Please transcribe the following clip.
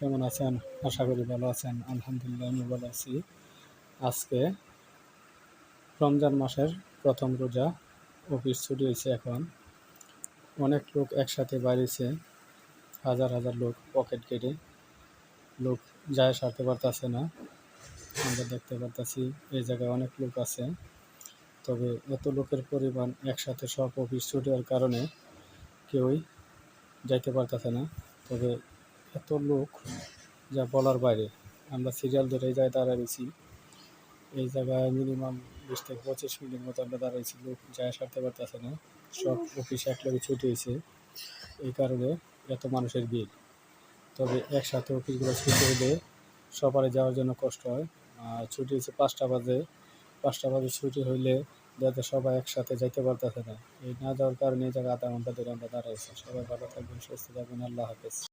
কেমন আছেন? আশা করি ভালো আছেন। আলহামদুলিল্লাহ আমি ভালো আছি। আজকে রমজান মাসের প্রথম রোজা, অফিস ছুটি হয়েছে এখন। অনেক লোক একসাথে বাইরেছে। হাজার হাজার লোক পকেট কেটে। লোক যায় সারতে পারতেছে না। আমরা দেখতে পারতাছি, এই জায়গায় অনেক লোক আছে। তবে এত লোকের পরিমাণ একসাথে সব অফিস ছুটি হওয়ার কারণে কেউই যাইতে পারতেছে না। তবে এত লোক যা বলার বাইরে। আমরা সিরিয়াল ধরে এই জায়গায় দাঁড়াইছি। এই জায়গায় মিনিমাম বিশ থেকে পঁচিশ মিনিট মতো আমরা দাঁড়াইছি, লোক যায় সারতে পারতেছে না। সব অফিস একলগে ছুটি হয়েছে এই কারণে এত মানুষের ভিড়। তবে একসাথে অফিসগুলো ছুটি হলে সবারই যাওয়ার জন্য কষ্ট হয়। আর ছুটি হয়েছে পাঁচটা বাজে পাঁচটা বাজে ছুটি হইলে যাতে সবাই একসাথে যাইতে পারতেছে না। এই না যাওয়ার কারণে এই জায়গায় আধা ঘণ্টা ধরে আমরা দাঁড়াইছি। সবাই ভালো থাকবেন, সুস্থ থাকবেন, আল্লাহ হাফেজ।